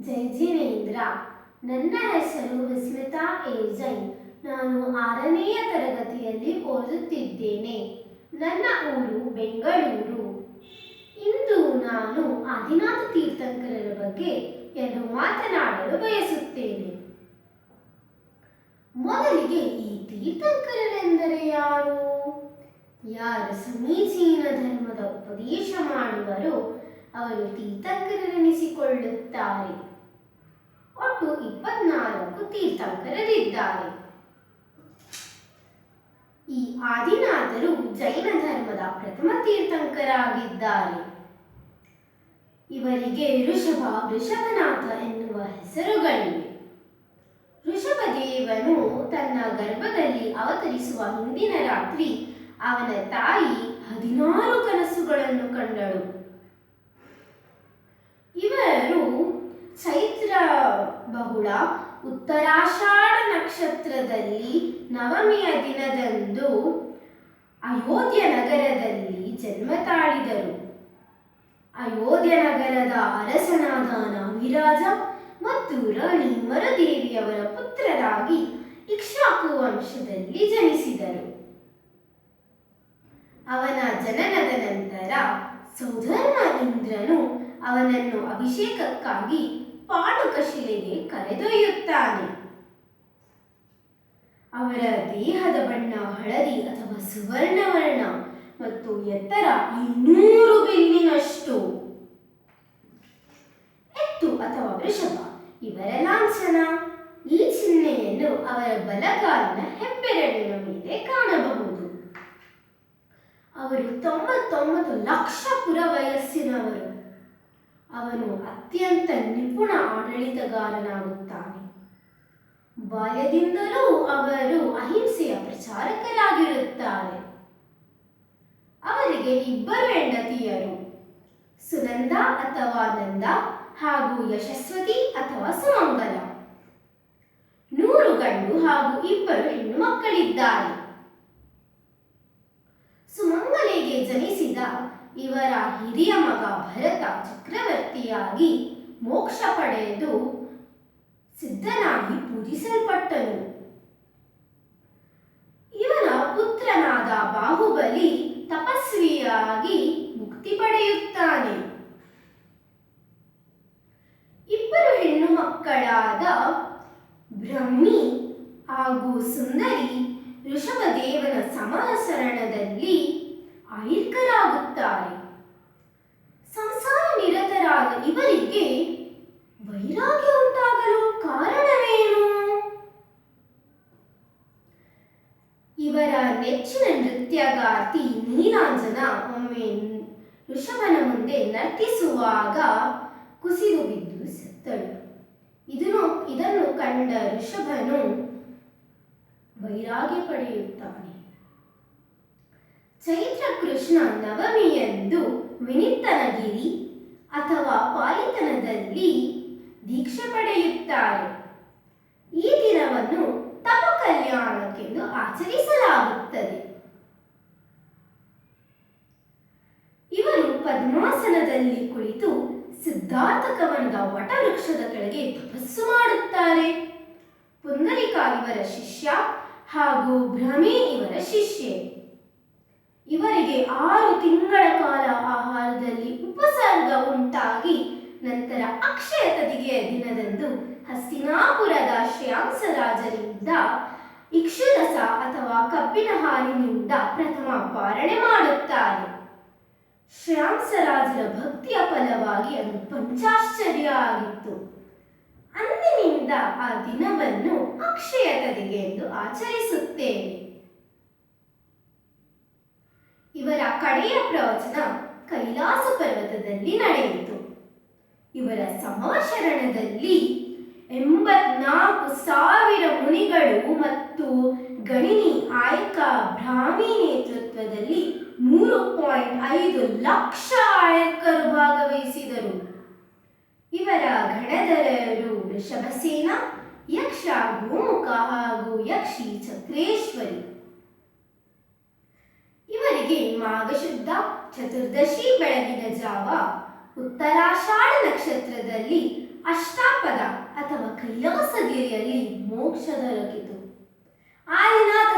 ಜೈ ಜಿನೇಂದ್ರ ನನ್ನ ಹೆಸರು ವಿಸ್ಮಿತಾ ಎ ಜೈನ್. ನಾನು ಆರನೆಯ ತರಗತಿಯಲ್ಲಿ ಓದುತ್ತಿದ್ದೇನೆ. ನನ್ನ ಊರು ಬೆಂಗಳೂರು. ಇಂದು ನಾನು ಆದಿನಾಥ ತೀರ್ಥಂಕರರ ಬಗ್ಗೆ ಎರಡು ಮಾತನಾಡಲು ಬಯಸುತ್ತೇನೆ. ಮೊದಲಿಗೆ ಈ ತೀರ್ಥಂಕರರೆಂದರೆ ಯಾರು? ಯಾರು ಸಮೀಚೀನ ಧರ್ಮದ ಉಪದೇಶ ಮಾಡುವರೋ, ಅವರು ತೀರ್ಥಂಕರರೆನಿಸಿಕೊಳ್ಳುತ್ತಾರೆ ಒಟ್ಟು ಇಪ್ಪತ್ನಾಲ್ಕು ತೀರ್ಥಂಕರರಿದ್ದಾರೆ. ಈ ಆದಿನಾಥರು ಜೈನ ಧರ್ಮದ ಪ್ರಥಮ ತೀರ್ಥಂಕರಾಗಿದ್ದಾರೆ. ಇವರಿಗೆ ಋಷಭ, ವೃಷಭನಾಥ ಎನ್ನುವ ಹೆಸರುಗಳಿವೆ. ಋಷಭದೇವನು ತನ್ನ ಗರ್ಭದಲ್ಲಿ ಅವತರಿಸುವ ಹಿಂದಿನ ರಾತ್ರಿ ಅವನ ತಾಯಿ ಹದಿನಾರು ಕನಸುಗಳನ್ನು ಕಂಡಳು ಇವರು ಚೈತ್ರ ಬಹುಳ ಉತ್ತರಾಷಾಢ ನಕ್ಷತ್ರದಲ್ಲಿ ನವಮಿಯ ದಿನದಂದು ಅಯೋಧ್ಯ ನಗರದಲ್ಲಿ ಜನ್ಮ ತಾಳಿದರು. ಅಯೋಧ್ಯ ನಗರದ ಅರಸನಾದ ನಾವಿರಾಜ ಮತ್ತು ರಾಣಿ ಮರುದೇವಿಯವರ ಪುತ್ರರಾಗಿ ಇಕ್ಷಾಕು ವಂಶದಲ್ಲಿ ಜನಿಸಿದರು. ಅವನ ಜನನದ ನಂತರ ಸೌಧರ್ಮ ಇಂದ್ರನು ಅವನನ್ನು ಅಭಿಷೇಕಕ್ಕಾಗಿ ಪಾಡುಕ ಶಿಲೆಗೆ ಕರೆದೊಯ್ಯುತ್ತಾನೆ. ಅವರ ದೇಹದ ಬಣ್ಣ ಹಳದಿ ಅಥವಾ ಸುವರ್ಣವರ್ಣ ಮತ್ತು ಎತ್ತರ ಇನ್ನೂರು ಬಿಲ್ಲಿನಷ್ಟು. ಎತ್ತು ಅಥವಾ ವೃಷಭ ಇವರ ಲಾಂಛನ ಈ ಚಿಹ್ನೆಯನ್ನು ಅವರ ಬಲಗಾಲಿನ ಹೆಬ್ಬೆರಳಿನ ಮೇಲೆ ಕಾಣಬಹುದು. ಅವರು ತೊಂಬತ್ತೊಂಬತ್ತು ಲಕ್ಷ ಪುರ ವಯಸ್ಸಿನವರು ಅವನು ಅತ್ಯಂತ ನಿಪುಣ ಆಡಳಿತಗಾರನಾಗುತ್ತಾನೆ. ಬಾಲ್ಯದಿಂದಲೂ ಅವರು ಅಹಿಂಸೆಯ ಪ್ರಚಾರಕರಾಗಿರುತ್ತಾರೆ. ಅವರಿಗೆ ಇಬ್ಬರು ಹೆಂಡತಿಯರು, ಸುನಂದ ಅಥವಾ ನಂದ ಹಾಗೂ ಯಶಸ್ವತಿ ಅಥವಾ ಸುಮಂಗಲ. ನೂರು ಗಂಡು ಹಾಗೂ ಇಬ್ಬರು ಹೆಣ್ಣು ಮಕ್ಕಳಿದ್ದಾರೆ ಸುಮಂಗಲೆಗೆ ಜನಿಸಿದ ಇವರ ಹಿರಿಯ ಮಗ ಭರತ ಚಕ್ರವರ್ತಿಯಾಗಿ ಮೋಕ್ಷ ಪಡೆದು ಸಿದ್ಧನಾಗಿ ಪೂಜಿಸಲ್ಪಟ್ಟನು. ಇವನ ಪುತ್ರನಾದ ಬಾಹುಬಲಿ ತಪಸ್ವಿಯಾಗಿ ಮುಕ್ತಿ ಪಡೆಯುತ್ತಾನೆ. ಇಬ್ಬರು ಹೆಣ್ಣು ಮಕ್ಕಳಾದ ಬ್ರಹ್ಮಿ ಹಾಗೂ ಸುಂದರಿ ಋಷಭದೇವನ ಸಮಾಸರಣದಲ್ಲಿ ಆಯುರ್ಕರಾಗುತ್ತಾರೆ ಸಂಸಾರ ನಿರತರಾದ ಇವರಿಗೆ ವೈರಾಗ್ಯ ಉಂಟಾಗಲು ಕಾರಣವೇನು? ಇವರ ನೆಚ್ಚಿನ ನೃತ್ಯಗಾರ್ತಿ ನೀಲಾಂಜನ ಒಮ್ಮೆ ಋಷಭನ ಮುಂದೆ ನರ್ತಿಸುವಾಗ ಕುಸಿದು ಬಿದ್ದು ಸತ್ತಳು. ಇದನ್ನು ಇದನ್ನು ಕಂಡ ಋಷಭನು ವೈರಾಗ್ಯ ಪಡೆಯುತ್ತಾನೆ. ಚೈತ್ರ ಕೃಷ್ಣ ನವಮಿಯಂದು ವಿನಿತ್ತನಗಿರಿ ಅಥವಾ ಪಾಲಿತನದಲ್ಲಿ ದೀಕ್ಷೆ ಪಡೆಯುತ್ತಾರೆ. ಈ ದಿನವನ್ನು ತಪ ಕಲ್ಯಾಣಕ್ಕೆಂದು ಆಚರಿಸಲಾಗುತ್ತದೆ. ಇವರು ಪದ್ಮಾಸನದಲ್ಲಿ ಕುಳಿತು ಸಿದ್ಧಾರ್ಥ ಕವನದ ವಟವೃಕ್ಷದ ಕೆಳಗೆ ತಪಸ್ಸು ಮಾಡುತ್ತಾರೆ. ಪುಂಡಲಿಕ ಇವರ ಶಿಷ್ಯ ಹಾಗೂ ಭ್ರಮೆ ಇವರ ಶಿಷ್ಯೆ. ಇವರಿಗೆ ಆರು ತಿಂಗಳ ಕಾಲ ಆಹಾರದಲ್ಲಿ ಉಪಸರ್ಗ ಉಂಟಾಗಿ ನಂತರ ಅಕ್ಷಯ ತದಿಗೆಯ ದಿನದಂದು ಹಸ್ತಿನಾಪುರದ ಶ್ರೇಯಾಂಸ ರಾಜರಿಂದ ಇಕ್ಷುರಸ ಅಥವಾ ಕಬ್ಬಿನ ಹಾಲಿನಿಂದ ಪ್ರಥಮ ಪಾರಣೆ ಮಾಡುತ್ತಾರೆ. ಶ್ರೇಯಾಂಸರಾಜರ ಭಕ್ತಿಯ ಫಲವಾಗಿ ಅದು ಪಂಚಾಶ್ಚರ್ಯ ಆಗಿತ್ತು ಅಂದಿನಿಂದ ಆ ದಿನವನ್ನು ಅಕ್ಷಯ ತದಿಗೆ ಎಂದು ಆಚರಿಸುತ್ತೇವೆ ಇವರ ಕಡೆಯ ಪ್ರವಚನ ಕೈಲಾಸ ಪರ್ವತದಲ್ಲಿ ನಡೆಯಿತು. ಇವರ ಸಮಾಶರಣದಲ್ಲಿ ಎಂಬತ್ನಾಲ್ಕು ಸಾವಿರ ಮುನಿಗಳು ಮತ್ತು ಗಣಿನಿ ಆಯ್ಕ ಬ್ರಾಹ್ಮಿ ನೇತೃತ್ವದಲ್ಲಿ ಮೂರು ಪಾಯಿಂಟ್ ಐದು ಲಕ್ಷ ಆಯಕರು ಭಾಗವಹಿಸಿದರು. ಇವರ ಗಣಧರರು ವೃಷಭಸೇನ, ಯಕ್ಷ ಗೋಮುಖ ಹಾಗೂ ಯಕ್ಷಿ ಚಕ್ರೇಶ್ವರಿ ಇವರಿಗೆ ಮಾಘಶುದ್ಧ ಚತುರ್ದಶಿ ಬೆಳಗಿನ ಜಾವ ಉತ್ತರಾಷಾಢ ನಕ್ಷತ್ರದಲ್ಲಿ ಅಷ್ಟಾಪದ ಅಥವಾ ಕೈಲಾಸಗಿರಿಯಲ್ಲಿ ಮೋಕ್ಷ ದೊರಕಿತು. ಆದಿನಾಥ